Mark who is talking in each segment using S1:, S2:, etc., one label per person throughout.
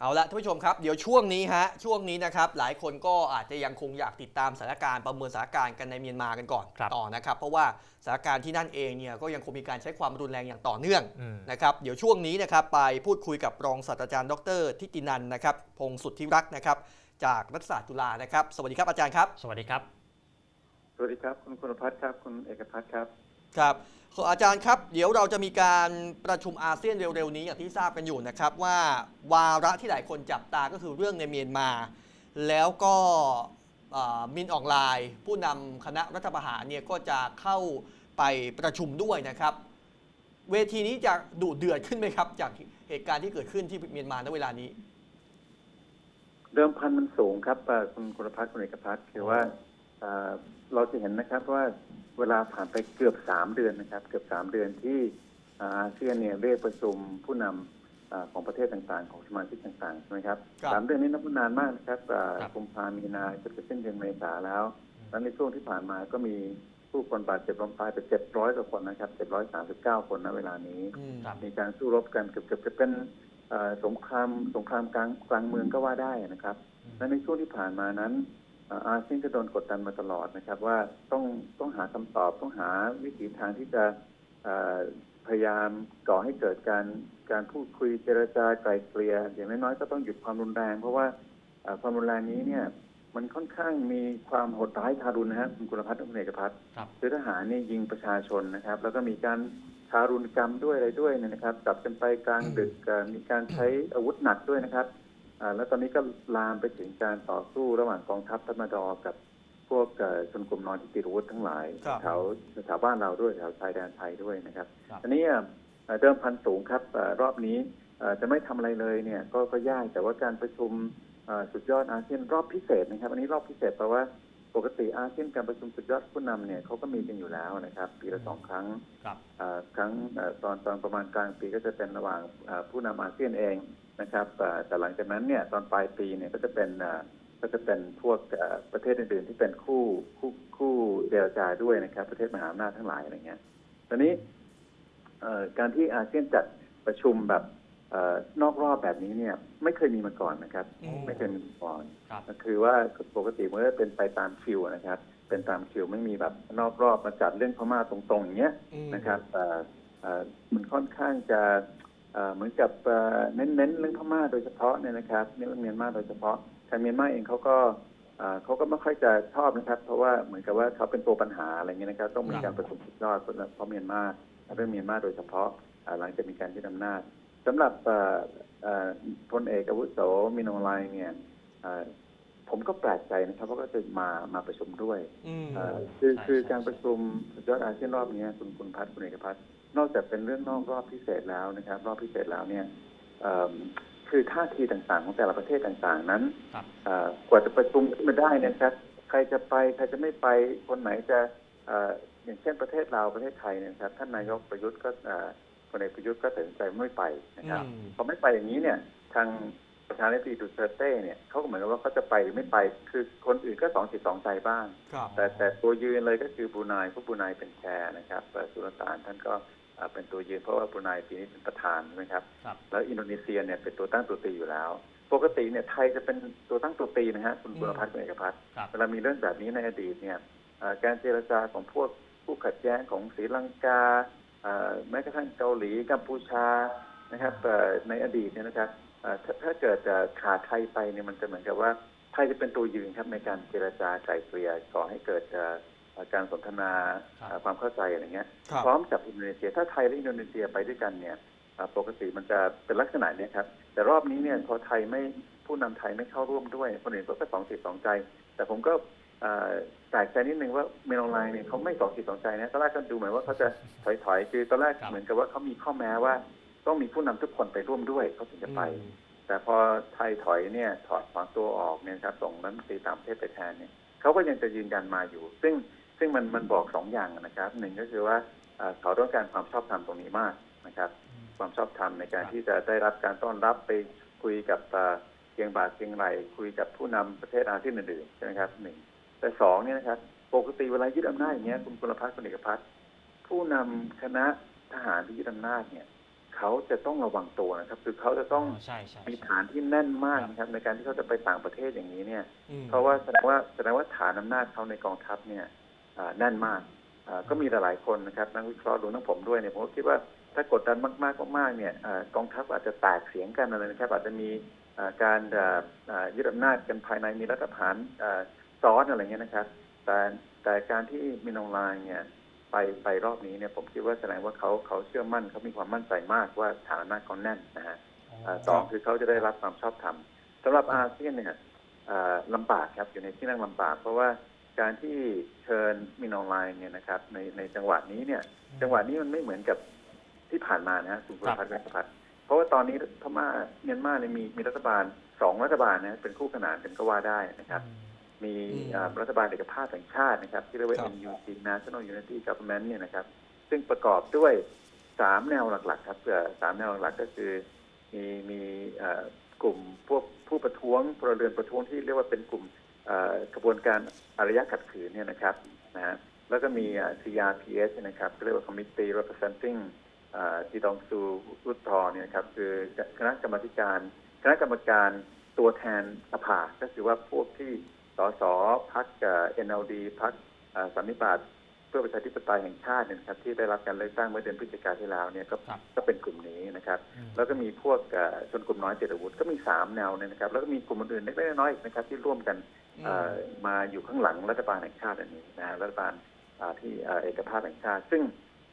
S1: เอาละท่านผู้ชมครับเดี๋ยวช่วงนี้ฮะช่วงนี้นะครับหลายคนก็อาจจะยังคงอยากติดตามสถานการณ์ประเมินสถานการณ์กันในเมียนมากันก่อน
S2: ครับ
S1: ต่อนะครับเพราะว่าสถานการณ์ที่นั่นเองเนี่ยก็ยังคงมีการใช้ความรุนแรงอย่างต่อเนื่อง
S2: อืม
S1: นะครับเดี๋ยวช่วงนี้นะครับไปพูดคุยกับรองศาสตราจารย์ดรทิตินันท์นะครับพงศ์สุทธิรักษ์นะครับจากรัฐศาสตร์จุฬานะครับ สวัสดีครับอาจารย์ครับ
S2: สวัสดีครับ
S3: สวัสดีครับคุณคุณพัฒน์ครับคุณเอกพัฒน์ครับ
S1: ครับข ออาจารย์ครับ เดี๋ยวเราจะมีการประชุมอาเซียนเร็วๆนี้อย่างที่ทราบกันอยู่นะครับ ว่าวาระที่หลายคนจับตาก็คือเรื่องในเมียนมา แล้วก็มินออนไลน์ ผู้นำคณะรัฐประหารเนี่ยก็จะเข้าไปประชุมด้วยนะครับ เวทีนี้จะดุเดือดขึ้นไหมครับ จากเหตุการณ์ที่เกิดขึ้นที่เมียนมาในเวลานี้
S3: เดิมพันมันสูงครับเอ่คุณคุณพัฒน์คุณเอกพัฒน์คือว่าเราจะเห็นนะครับว่า เวลาผ่านไปเกือบสามเดือนนะครับ เกือบสามเดือนที่อ่าอาเซียนเนี่ยเรียกประชุมผู้นำอ่าของประเทศต่างๆ ของสมาชิกต่างๆใช่ไหมครับ
S1: ครับ
S3: สามเดือนนี้นับว่านานมากนะครับอ่า
S2: ครับ
S3: กุมภามีนาจะเป็นเส้นเดือนเมษาแล้วแล้วในช่วงที่ผ่านมาก็มีผู้คนบาดเจ็บล้มตายไปเจ็ดร้อยกว่าคนนะครับเจ็ดร้อยสามสิบเก้าคนณเวลานี้
S1: อืม
S2: ครับ
S3: มีการสู้รบกันเกือบเกือบจะเป็นเอ่อสงครามสงครามกลางกลางเมืองก็ว่าได้นะครับ และในช่วงที่ผ่านมานั้นเอ่ออาเซียนก็โดนกดดันมาตลอดนะครับว่าต้องต้องหาคำตอบต้องหาวิถีทางที่จะเอ่อพยายามก่อให้เกิดการการพูดคุยเจรจาไกลเกลี่ยอย่างน้อยๆก็ต้องหยุดความรุนแรง เพราะว่าเอ่อความรุนแรงนี้เนี่ยมันค่อนข้างมีความโหดร้ายทารุณนะฮะคุณกุลพัฒน์คุณเอกพัฒน์
S2: ครับ
S3: คือทหารนี่ยิงประชาชนนะครับ แล้วก็มีการทารุณกรรมด้วยอะไรด้วยเนยนะครับจับกันไปกลางดึกเอ่อมีการใช้อาวุธหนักด้วยนะครับอ่า แล้วตอนนี้ก็ลามไปถึงการต่อสู้ระหว่างกองทัพธรรมดอกับพวกเอ่อชนกลุ่มน้อยที่ติดอาวุธทั้งหลาย
S1: ครับ
S3: แถวแถวบ้านเราด้วยแถวชายแดนไทยด้วยนะครับ
S2: ครับ
S3: อันนี้เอ่อเดิมพันสูงครับเอ่อรอบนี้เอ่อจะไม่ทำอะไรเลยเนี่ยก็ก็ยากแต่ว่าการประชุมเอ่อสุดยอดอาเซียนรอบพิเศษนะครับ อันนี้รอบพิเศษแปลว่าปกติอาเซียนการประชุมสุดยอดผู้นำเนี่ยเขาก็มีกันอยู่แล้วนะครับปีละสองครั้ง
S2: ครับ
S3: เอ่อครั้งเอ่อตอนตอนประมาณกลางปีก็จะเป็นระหว่างเอ่อผู้นำอาเซียนเอง นะครับเอ่อแต่หลังจากนั้นเนี่ยตอนปลายปีเนี่ยก็จะเป็นเอ่อก็จะเป็นพวกเอ่อประเทศอื่นๆที่เป็นคู่คู่คู่เจรจาด้วยนะครับ ประเทศมหาอำนาจทั้งหลายอะไรเงี้ยตอนนี้เอ่อการที่อาเซียนจัดประชุมแบบเอ่อนอกรอบแบบนี้เนี่ยไม่เคยมีมาก่อนนะครับ
S1: อืม
S3: ไม่เคยมีมาก่อน
S2: ครับ
S3: ก็คือว่าปกติมันก็เป็นไปตามคิวนะครับ เป็นตามคิวไม่มีแบบนอกรอบมาจัดเรื่องพม่าตรงๆอย่างเงี้ย
S1: อืม
S3: นะครับเอ่อเอ่อมันค่อนข้างจะ เอ่อเหมือนกับเอ่อเน้นๆเรื่องพม่าโดยเฉพาะเนี่ยนะครับเรื่องเมียนมาโดยเฉพาะทางเมียนมาเองเขาก็เอ่อเขาก็ไม่ค่อยจะชอบนะครับ เพราะว่าเหมือนกับว่าเขาเป็นตัวปัญหาอะไรเงี้ยนะครับ ต้องมีการประชุมสุดยอดเพราะเมียนมาเรื่องเมียนมาโดยเฉพาะเอ่อหลังจากมีการยึดอำนาจสำหรับเอ่อเอ่อพลเอกอาวุโสมินออนไลน์เนี่ยเอ่อผมก็แปลกใจนะครับว่าก็จะมามาประชุมด้วย
S1: อืม
S3: เอ่อคือ
S2: ใช่
S3: คือ
S2: ใช่
S3: การประชุมสุดยอดอาเซียนรอบนี้คุณคุณพัฒน์คุณเอกพัฒน์ นอกจากเป็นเรื่องนอกรอบพิเศษแล้วนะครับ รอบพิเศษแล้วเนี่ยเอิ่มคือท่าทีต่างๆ ของแต่ละประเทศต่างๆนั้น
S2: ครับ
S3: เอ่อกว่าจะประชุมขึ้นมาได้เนยนะครับ ใครจะไปใครจะไม่ไปคนไหนจะเอ่ออย่างเช่นประเทศเราวประเทศไทยเนี่ยนะครับท่านนายกประยุทธ์ก็เอ่อพลเอกประยุทธ์ก็ตัดสินใจไม่ไปนะครับ
S1: อืม
S3: พอไม่ไปอย่างนี้เนี่ยทางประธานาธิบดีดูเตอร์เต้เนี่ยเขาก็เหมือนกับว่าเขาจะไปหรือไม่ไป คือคนอื่นก็สองจิตสองใจบ้าง
S1: ครับ
S3: แต่แต่ตัวยืนเลยก็คือบรูไนเพราะบรูไนเป็นแชร์นะครับเอ่อสุลต่านท่านก็ เอ่อเป็นตัวยืนเพราะว่าบรูไนปีนี้เป็นประธานใช่ไหมครับ
S2: ครับ
S3: แล้วอินโดนีเซียเนี่ยเป็นตัวตั้งตัวตีอยู่แล้ว ปกติเนี่ยไทยจะเป็นตัวตั้งตัวตีนะฮะคุณ
S1: อืม
S3: บุรพัฒน์คุณเอกพัฒน์
S2: ครับ
S3: เวลามีเรื่องแบบนี้ในอดีตเนี่ยเอ่อการเจรจาของพวกผู้ขัดแย้งของศรีลังกาเอ่อแม้กระทั่งเกาหลีกัมพูชานะครับเอ่อในอดีตเนี่ยนะครับเอ่อถ้าถ้าเกิดเอ่อขาดไทยไปเนี่ยมันจะเหมือนกับว่าไทยจะเป็นตัวยืนครับในการเจรจาไกล่เกลี่ยก่อให้เกิดเอ่อเอ่อ การสนทนา
S2: ครับ
S3: เอ่อความเข้าใจอะไรเงี้ย
S1: ครับ
S3: พร้อมกับอินโดนีเซียถ้าไทยและอินโดนีเซียไปด้วยกันเนี่ยเอ่อปกติมันจะเป็นลักษณะเนี้ยครับ แต่รอบนี้เนี่ยพอไทยไม่ผู้นำไทยไม่เข้าร่วมด้วย คนอื่นก็สองสิตสองใจ แต่ผมก็เอ่อแปลกใจนิดนึงว่าเมลไลน์เนี่ยเขาไม่สองสิตสองใจนะตอนแรกก็ดูเหมือนว่าเขาจะถอยๆคือตอนแรก
S2: ครับ
S3: เหมือนกับว่าเขามีข้อแม้ว่าต้องมีผู้นำทุกคนไปร่วมด้วยเขาถึงจะไป
S1: อืม
S3: แต่พอไทยถอยเนี่ยถอดถอนตัวออกเนี่ยครับส่งรัฐมนตรีต่างประเทศไปแทนเนี่ยเขาก็ยังจะยืนยันมาอยู่ ซึ่ง ซึ่งมันมันบอกสองอย่างนะครับหนึ่งก็คือว่าเอ่อเขาต้องการความชอบธรรมตรงนี้มากนะครับ ความชอบธรรมในการ
S2: ครับ
S3: ที่จะได้รับการต้อนรับไปคุยกับเอ่อเชียงบาทเชียงไหลคุยกับผู้นำประเทศอาเซียนอื่นๆใช่ไหมครับหนึ่งแต่สองเนี่ยนะครับปกติเวลายึดอำนาจอย่างเงี้ยคุณกุลพัฒน์คุณเอกพัฒน์ผู้นำคณะทหารที่ยึดอำนาจเนี่ยเขาจะต้องระวังตัวนะครับคือเขาจะต้อง
S2: ใช่ใช่
S3: มี
S2: ใช่
S3: ฐานที่แน่นมากนะครับ ในการที่เขาจะไปต่างประเทศอย่างนี้เนี่ย
S1: อืม
S3: เพราะว่าแสดงว่าแสดงว่าฐานอำนาจเขาในกองทัพเนี่ยอ่า แน่นมากอ่าก็มีหลายๆคนนะครับนักวิเคราะห์รวมทั้งผมด้วยเนี่ยผมก็คิดว่าถ้ากดดันมากๆมากๆเนี่ยอ่ากองทัพอาจจะแตกเสียงกันอะไรนะครับอาจจะมีอ่าการอ่าอ่ายึดอำนาจกันภายในมีรัฐประหารอ่าซ้อนอะไรเงี้ยนะครับ แต่แต่การที่มินออนไลน์เนี่ยไปไปรอบนี้เนี่ยผมคิดว่าแสดงว่าเขาเขาเชื่อมั่นเขามีความมั่นใจมากว่าฐานอำนาจเขาแน่นนะฮะอ่าสองคือเขาจะได้รับความชอบธรรมสำหรับอาเซียนเนี่ยอ่าลำบากครับอยู่ในที่นั่งลำบาก เพราะว่า การที่เชิญมินออนไลน์เนี่ยนะครับ ในในจังหวะนี้เนี่ย จังหวะนี้มันไม่เหมือนกับที่ผ่านมานะฮะคุณประพัฒน์พัฒน์เพราะว่าตอนนี้พม่าเมียนมาเนี่ยมีมีรัฐบาลสองรัฐบาลนะเป็นคู่ขนานกันก็ว่าได้นะครับ มี
S1: อืม
S3: อ่ารัฐบาลเอกภาพแห่งชาตินะครับ ที่เรียกว่า
S1: ครับ
S3: NUG National Unity Government เนี่ยนะครับ ซึ่งประกอบด้วยสามแนวหลัก ๆ ครับเพื่อสามแนวหลักๆก็คือมีมีเอ่อกลุ่มพวกผู้ประท้วงพลเรือนประท้วงที่เรียกว่าเป็นกลุ่มเอ่อ กระบวนการอารยะขัดขืนเนี่ยนะครับนะฮะแล้วก็มี CRPS นะครับเรียกว่า Committee Representing จีดองซูรุตทอเนี่ยครับคือคณะกรรมการคณะกรรมการตัวแทนสภาก็คือว่าพวกที่สสพักเอ็นเอลดีพักสันนิบาต เพื่อประชาธิปไตยแห่งชาติเนี่ยนะครับ ที่ได้รับการเลือกตั้งเมื่อเดือนพฤศจิกาที่แล้วเนี่ยก็
S2: ครับ
S3: ก็เป็นกลุ่มนี้นะครับ
S2: อืม
S3: แล้วก็มีพวกเอ่อชนกลุ่มน้อยเจตอาวุธก็มีสามแนวเนี่ยนะครับ แล้วก็มีกลุ่มอื่นๆเล็กๆน้อยๆอีกนะครับ ที่ร่วมกันเอ่อมาอยู่ข้างหลังรัฐบาลแห่งชาติอันนี้นะฮะรัฐบาลอ่าที่เอ่อเอกภาพแห่งชาติ ซึ่ง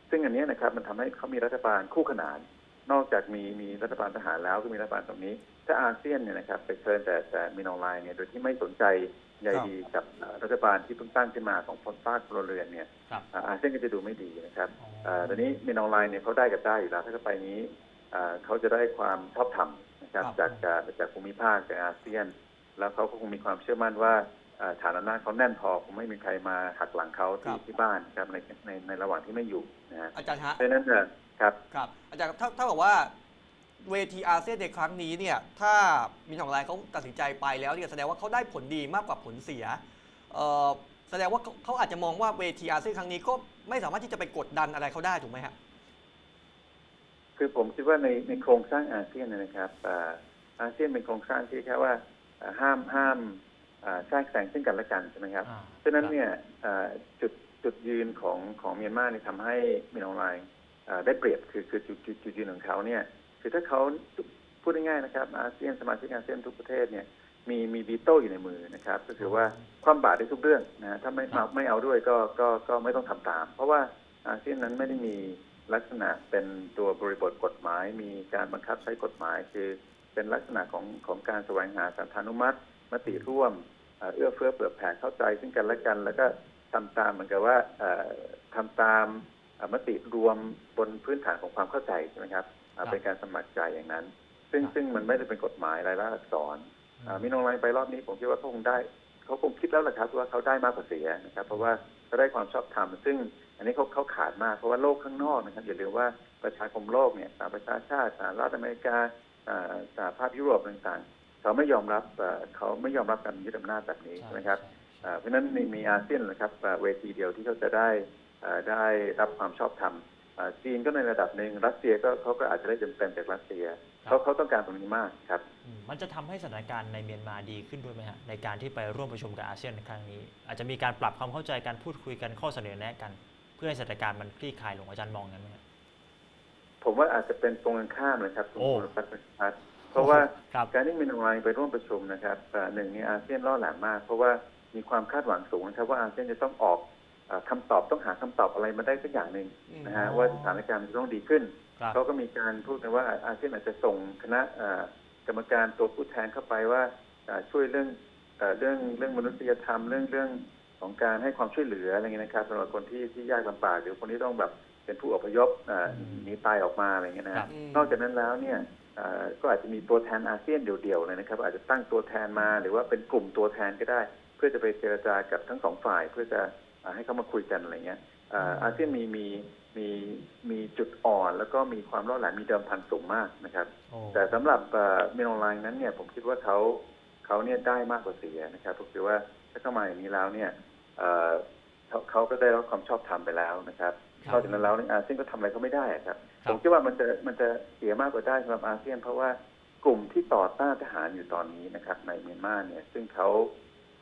S3: ซึ่งอันเนี้ยนะครับมันทำให้เขามีรัฐบาลคู่ขนาน นอกจากมีมีรัฐบาลทหารแล้วก็มีรัฐบาลตรงนี้ ถ้าอาเซียนเนี่ยนะครับไปเชิญแต่แต่มินออนไลน์เนี่ยโดยที่ไม่สนใจ ใยดีกับเอ่อรัฐบาลที่เพิ่งตั้งขึ้นมาของพลภาคพลเรือนเนี่ย
S2: ครับ
S3: อ่าอาเซียนก็จะดูไม่ดีนะครับ
S2: อ๋อ
S3: เอ่อตอนนี้มินออนไลน์เนี่ยเขาได้กับได้อยู่แล้วถ้าเขาไปนี้อ่าเขาจะได้ความชอบธรรมนะครับ
S1: ครับ
S3: จากจากจากภูมิภาคจากอาเซียน แล้วเขาก็คงมีความเชื่อมั่นว่าอ่าฐานอำนาจเขาแน่นพอคงไม่มีใครมาหักหลังเขาที่ที่บ้านครับในในในระหว่างที่ไม่อยู่นะฮะ
S1: อาจารย์ฮะ
S3: เพราะฉะนั้นเนี่ยครับ
S1: ครับอาจารย์ถ้าถ้าบอกว่า เวทีอาเซียนในครั้งนี้เนี่ยถ้ามีของรายเขาตัดสินใจไปแล้วเนี่ยแสดงว่าเขาได้ผลดีมากกว่าผลเสียเอ่อแสดงว่าเขาเขาอาจจะมองว่าเวทีอาเซียนครั้งนี้ก็ไม่สามารถที่จะไปกดดันอะไรเขาได้ถูกไหมฮะ
S3: คือผมคิดว่าในในโครงสร้างอาเซียนเนยนะครับอ่าอาเซียนเป็นโครงสร้างที่แค่ว่าอ่าห้ามห้ามอ่าแทรกแซงซึ่งกันและกันใช่ไหมครับ
S2: อ่า
S3: ฉะนั้นเนี่ยอ่าจุดจุดยืนของของเมียนมาเนี่ยทำให้มินออนไลน์อ่าได้เปรียบคือคือจุดจุดจุดยืนของเขาเนี่ย คือถ้าเขาพูดง่ายๆนะครับอาเซียนสมาชิกอาเซียนทุกประเทศเนี่ยมีมีบีโต้อยู่ในมือนะครับ ก็คือว่าความบาตรได้ทุกเรื่องนะฮะถ้าไม่
S2: ครั
S3: เอา
S2: บ
S3: ไม่เอาด้วยก็ก็ก็ไม่ต้องทำตาม เพราะว่าอาเซียนนั้นไม่ได้มีลักษณะเป็นตัวบริบทกฎหมาย มีการบังคับใช้กฎหมาย คือเป็นลักษณะของของการแสวงหาสันธานุมัติ มติร่วมเอ่อเอื้อเฟื้อเผื่อแผ่เข้าใจซึ่งกันและกัน แล้วก็ทำตามเหมือนกับว่าเอ่อทำตามเอ่อมติรวมบนพื้นฐานของความเข้าใจใช่ไหมครับอ่า
S2: ครับ
S3: เป็นการสมัครใจอย่างนั้น ซึ่ง
S2: ครับ
S3: ซึ่งมันไม่ได้เป็นกฎหมายรายลักษณ์อักษรอ่ามินองไลน์ไปรอบนี้ผมคิดว่าเขาคงได้เขาคงคิดแล้วแหละครับว่าเขาได้มากกว่าเสียนะครับ เพราะว่าเขาได้ความชอบธรรมซึ่งอันนี้เขาเขาขาดมากเพราะว่าโลกข้างนอกนะครับอย่าลืมว่าประชาคมโลกเนี่ยสหประชาชาติสหรัฐอเมริกาอ่าสหภาพยุโรปต่างๆ เขาไม่ยอมรับเอ่อเขาไม่ยอมรับการยึดอำนาจแบบนี้ใช่ไหมครับอ่าเพราะฉะนั้นมีมีอาเซียนนะครับอ่าเวทีเดียวที่เขาจะได้อ่าได้รับความชอบธรรมอ่า จีนก็ในระดับหนึ่งรัสเซียก็เขาก็อาจจะได้เต็มๆจากรัสเซีย
S2: ครับ
S3: เขาเขาต้องการตรงนี้มากครับ
S2: อืมมันจะทำให้สถานการณ์ในเมียนมาดีขึ้นด้วยไหมฮะในการที่ไปร่วมประชุมกับอาเซียนในครั้งนี้ อาจจะมีการปรับความเข้าใจการพูดคุยกันข้อเสนอแนะกัน เพื่อให้สถานการณ์มันคลี่คลายลงอาจารย์มองงั้นไหมฮะ
S3: ผมว่าอาจจะเป็นตรงกันข้ามนะครับคุณ
S2: โอ้
S3: ภูริพัฒน์พัฒน์เพราะว่า
S2: ครับ
S3: การที่มินออนไลน์ไปร่วมประชุมนะครับอ่าหนึ่งเนี่ยอาเซียนล่อแหลมมาก เพราะว่ามีความคาดหวังสูงนะครับว่าอาเซียนจะต้องออก อาคำตอบต้องหาคำตอบอะไรมาได้สักอย่างหนึ่งนะฮะ
S2: อ๋อ
S3: ว่าสถานการณ์มันจะต้องดีขึ้น
S2: ครับ
S3: เขาก็มีการพูดกันว่าอาเซียนอาจจะส่งคณะเอ่อกรรมการตัวผู้แทนเข้าไปว่าเอ่อช่วยเรื่องเอ่อเรื่องเรื่องมนุษยธรรมเรื่องเรื่องของการให้ความช่วยเหลืออะไรเงี้ยนะครับสำหรับคนที่ที่ยากลำบากหรือคนที่ต้องแบบเป็นผู้อพยพเอ่อหนีตายออกมาอะไรเงี้ยนะ
S2: ครั
S3: ฮะ
S2: บ
S3: นอกจากนั้นแล้วเนี่ยเอ่อก็อาจจะมีตัวแทนอาเซียนเดี่ยวๆเลยนะครับ อาจจะตั้งตัวแทนมาหรือว่าเป็นกลุ่มตัวแทนก็ได้ เพื่อจะไปเจรจากับทั้งสองฝ่ายเพื่อจะเอ่อ ให้เขามาคุยกันอะไรเงี้ยเอ่ออาเซียนมีมีมีมีจุดอ่อน แล้วก็มีความร่อแหลมมีเดิมพันสูงมากนะครับ
S2: โอ้
S3: แต่สำหรับมินออนไลน์นั้นเนี่ยผมคิดว่าเขาเขาเนี่ยได้มากกว่าเสียนะครับผมคิดว่าถ้าเข้ามาอย่างนี้แล้วเนี่ยเอ่อเขาเขาก็ได้รับความชอบธรรมไปแล้วนะครับ
S2: ครับ
S3: นอกจากนั้นแล้วเนี่ยอาเซียนก็ทำอะไรเขาไม่ได้อะครับ
S2: ครั
S3: ผ
S2: บ
S3: มคิดว่ามันจะมันจะเสียมากกว่าได้สำหรับอาเซียน เพราะว่ากลุ่มที่ต่อต้านทหารอยู่ตอนนี้นะครับ ในเมียนมาเนี่ย ซึ่งเขา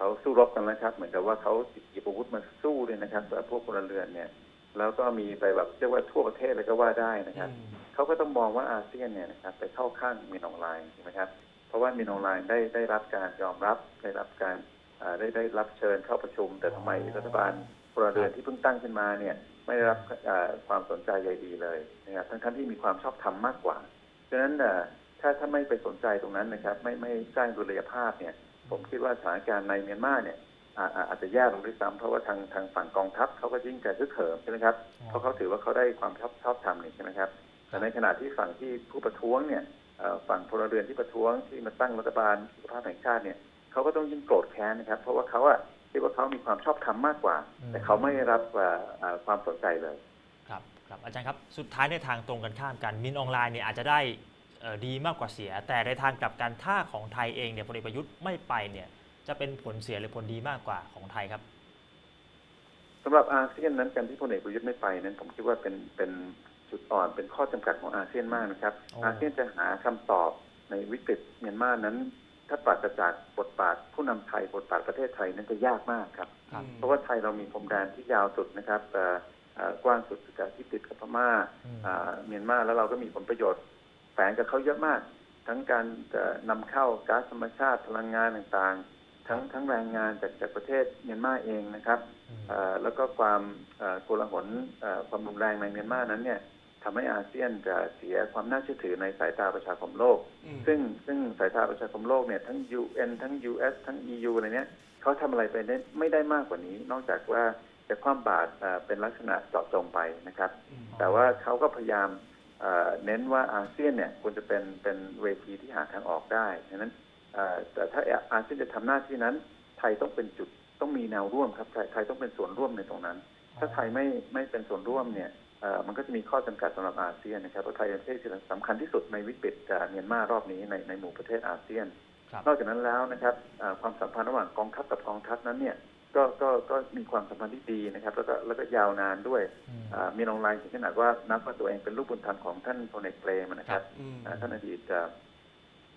S3: เขาสู้รบกันแล้วครับ เหมือนกับว่าเขาหยิบอาวุธมาสู้เลยนะครับแบบพวกพลเรือนเนี่ย แล้วก็มีไปแบบเรียกว่าทั่วประเทศเลยก็ว่าได้นะครับ
S1: อืม
S3: เขาก็ต้องมองว่าอาเซียนเนี่ยนะครับไปเข้าข้างมินออนไลน์ใช่ไหมครับเพราะว่ามินออนไลน์ได้ได้รับการยอมรับได้รับการอ่าได้ได้รับเชิญเข้าประชุม แต่ทำไมรัฐบาลพลเรือนที่เพิ่งตั้งขึ้นมาเนี่ยไม่ได้รับอ่าความสนใจใยดีเลยนะครับทั้งทั้งที่มีความชอบธรรมมากกว่าฉะนั้นอ่าถ้าถ้าไม่ไปสนใจตรงนั้นนะครับ ไม่ไม่สร้างดุลยภาพเนี่ย ผมคิดว่าสถานการณ์ในเมียนมาเนี่ยอาอาอาจจะแย่ลงด้วยซ้ำเพราะว่าทางทางฝั่งกองทัพเขาก็ยิ่งจะฮึกเหิมใช่ไหมครับเพราะเขาถือว่าเขาได้ความชอบชอบธรรมนี่ใช่ไหมครับแต่ในขณะที่ฝั่งที่ผู้ประท้วงเนี่ยเอ่อฝั่งพลเรือนที่ประท้วงที่มาตั้งรัฐบาลสุขภาพแห่งชาติเนี่ยเขาก็ต้องยิ่งโกรธแค้นนะครับ เพราะว่าเขาอะคิดว่าเขามีความชอบธรรมมากกว่า
S2: อืม
S3: แต่เขาไม่ได้รับเอ่อเอ่อความสนใจเลย
S2: ครับครับอาจารย์ครับสุดท้ายในทางตรงกันข้ามกันมินออนไลน์เนี่ยอาจจะได้เอ่อ ดีมากกว่าเสีย แต่ในทางกลับกันถ้าของไทยเองเนี่ยพลเอกประยุทธ์ไม่ไปเนี่ยจะเป็นผลเสียหรือผลดีมากกว่าของไทยครับ
S3: สำหรับอาเซียนนั้นการที่พลเอกประยุทธ์ไม่ไปนั้นผมคิดว่าเป็นเป็นจุดอ่อนเป็นข้อจำกัดของอาเซียนมากนะครับ
S2: โอ้
S3: อาเซียนจะหาคำตอบในวิกฤตเมียนมานั้น ถ้าปราศจากบทบาทผู้นำไทยบทบาทประเทศไทยนั้นจะยากมากครับ
S2: ครับ
S3: เพราะว่าไทยเรามีพรมแดนที่ยาวสุดนะครับเอ่อเอ่อกว้างสุดจากที่ติดกับพม่า
S2: อืม
S3: อ่าเมียนมาแล้วเราก็มีผลประโยชน์ แฝงกับเขาเยอะมาก ทั้งการเอ่อนำเข้าก๊าซธรรมชาติพลังงานต่างๆ ทั้งทั้งแรงงานจากจากประเทศเมียนมาเองนะครับ
S2: อืม
S3: เอ่อแล้วก็ความเอ่อโกลาหลเอ่อความรุนแรงในเมียนมานั้นเนี่ยทำให้อาเซียนจะเสียความน่าเชื่อถือในสายตาประชาคมโลก
S1: อืม
S3: ซึ่งซึ่งสายตาประชาคมโลกเนี่ยทั้ง UN ทั้ง US ทั้ง EU อะไรเนี้ยเขาทำอะไรไปได้ไม่ได้มากกว่านี้ นอกจากว่าจะคว่ำบาตรเอ่อเป็นลักษณะเจาะจงไปนะครับ
S1: อืม
S3: แต่ว่าเขาก็พยายาม เอ่อเน้นว่าอาเซียนเนี่ยควรจะเป็นเป็นเวทีที่หาทางออกได้ฉะนั้นเอ่อแต่ถ้าอาเซียนจะทำหน้าที่นั้น ไทยต้องเป็นจุดต้องมีแนวร่วมครับไทยไทยต้องเป็นส่วนร่วมในตรงนั้น ถ้าไทยไม่ไม่เป็นส่วนร่วมเนี่ยเอ่อมันก็จะมีข้อจำกัดสำหรับอาเซียนนะครับเพราะไทยเป็นประเทศที่สำคัญที่สุดในวิกฤตเอ่อเมียนมารอบนี้ในในหมู่ประเทศอาเซียน
S2: ครับ
S3: นอกจากนั้นแล้วนะครับเอ่อความสัมพันธ์ระหว่างกองทัพกับกองทัพนั้นเนี่ย ก็ก็ก็มีความสัมพันธ์ที่ดีนะครับ แล้วก็แล้วก็ยาวนานด้วย
S2: อืม
S3: อ่ามีออนไลน์ถึงขนาดว่านับว่าตัวเองเป็นลูกบุญธรรมของท่านพลเอกเปรมนะครับ
S1: อืม
S3: อ่าท่านอดีตเอ่อ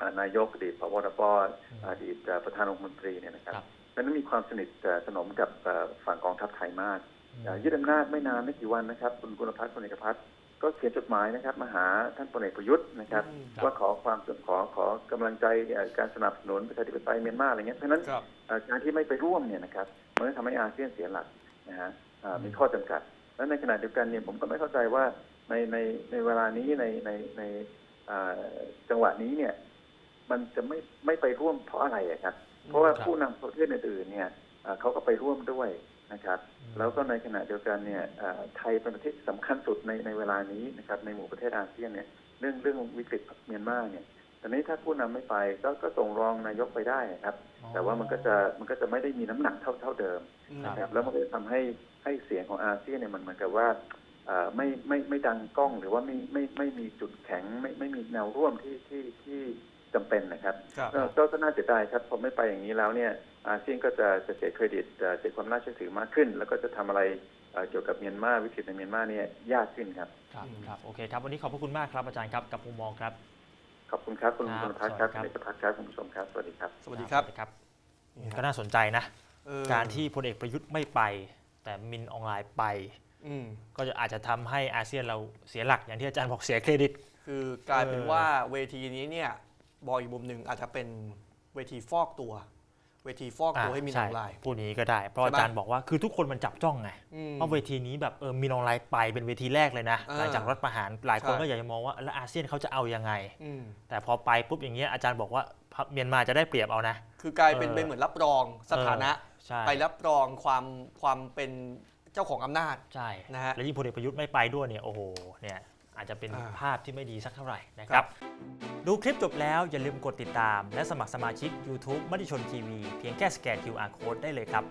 S3: อ่านายกอดีตพบตรอดีตเอ่อประธานองคมนตรีเนี่ยนะครับ
S2: ครับ
S3: ดังนั้นมีความสนิทเอ่อสนมกับเอ่อฝั่งกองทัพไทยมาก
S2: อืม
S3: เอ่อยึดอำนาจไม่นานไม่กี่วันนะครับ คุณกุลพัฒน์พลเอกพัฒน์ก็เขียนจดหมายนะครับมาหาท่านพลเอกประยุทธ์นะครับ
S1: อืม
S3: ว่าขอความขอขอกำลังใจเอ่อการสนับสนุนประชาธิปไตยเมียนมาอะไรเงี้ยเพราะฉะนั้น
S1: ครับ
S3: เอ่อการที่ไม่ไปร่วมเนี่ยนะครับ มันก็ทำให้อาเซียนเสียหลักนะฮะอ่ามีข้อจำกัด และในขณะเดียวกันเนี่ยผมก็ไม่เข้าใจว่าในในในเวลานี้ในในในอ่าจังหวะนี้เนี่ย มันจะไม่ไม่ไปร่วมเพราะอะไรอะครับ เพราะว่า
S2: ครับ
S3: ผู้นำประเทศอื่นๆเนี่ยอ่าเขาก็ไปร่วมด้วยนะครับ
S2: อืม
S3: แล้วก็ในขณะเดียวกันเนี่ยอ่าไทยเป็นประเทศที่สำคัญสุดในในเวลานี้นะครับ ในหมู่ประเทศอาเซียนเนี่ยเรื่องเรื่องวิกฤตเมียนมาเนี่ย แต่นี้ถ้าผู้นำไม่ไปก็ก็ส่งรองนายกไปได้ครับ แต่ว่ามันก็จะมันก็จะไม่ได้มีน้ำหนักเท่าเท่าเดิม
S1: อืม
S3: นะครับแล้วมันก็จะทำให้ให้เสียงของอาเซียนเนี่ยมันเหมือนกับว่าเอ่อไม่ไม่ไม่ดังกล้องหรือว่าไม่ไม่ไม่มีจุดแข็งไม่ไม่มีแนวร่วมที่ที่ที่จำเป็นนะครับ
S1: ครับ
S3: ก็ก็ก็น่าเสียดายครับพอไม่ไปอย่างนี้แล้วเนี่ยอาเซียนก็จะจะเสียเครดิตจะเสียความน่าเชื่อถือมากขึ้น แล้วก็จะทำอะไรเอ่อเกี่ยวกับเมียนมาวิกฤตในเมียนมาเนี่ยยากขึ้นครับ
S2: ครับ
S1: อืม
S2: ครับโอเคครับวันนี้ขอบพระคุณมากครับอาจารย์ครับกับมุมมองครับ
S3: ขอบคุณครับคุณ
S2: ครับ
S3: คุณพัฒน์ครับ
S2: สวัสดี
S3: คุณ
S2: ครับ
S3: เอกพัฒน์ครับคุณผู้ชมครับ สวัสดีครับ
S1: สวัสดีครับ
S2: ครับ ก็น่าสนใจนะ
S1: เออ
S2: การที่พลเอกประยุทธ์ไม่ไป แต่มินออนไลน์ไป
S1: อืม
S2: ก็จะอาจจะทำให้อาเซียนเราเสียหลักอย่างที่อาจารย์บอกเสียเครดิต
S1: คือกลายเป็น
S2: เออ
S1: ว่าเวทีนี้เนี่ยบอยอีกมุมหนึ่งอาจจะเป็นเวทีฟอกตัว เวทีฟอกตัวให้มีนออนไลน์
S2: พูดอย่างนี้ก็ได้ เพราะ
S1: ใช่ไหม
S2: อาจารย์บอกว่าคือทุกคนมันจับจ้องไง
S1: อืม
S2: ว่าเวทีนี้แบบเออมีนออนไลน์ไปเป็นเวทีแรกเลยนะ
S1: อ่า
S2: หลังจากรัฐประหารหลายคน
S1: ใช่
S2: ก็อยากจะมองว่าแล้วอาเซียนเขาจะเอายังไง
S1: อืม
S2: แต่พอไปปุ๊บอย่างเงี้ยอาจารย์บอกว่าเมียนมาจะได้เปรียบเอานะ
S1: คือกลายเป็น
S2: เออ
S1: เป็นเหมือนรับรองสถานะ
S2: ใช่
S1: ไปรับรองความความเป็นเจ้าของอำนาจ
S2: ใช่
S1: นะฮะ
S2: แล้วยิ่งพลเอกประยุทธ์ไม่ไปด้วยเนี่ยโอ้โหเนี่ย อาจจะเป็น
S1: อ่า
S2: ภาพที่ไม่ดีสักเท่าไหร่นะค
S1: ครั
S2: รับ
S1: บ
S2: ดูคลิปจบแล้วอย่าลืมกดติดตาม และสมัครสมาชิก YouTube มติชนทีวีเพียงแค่สแกน QR Code ได้เลยครับ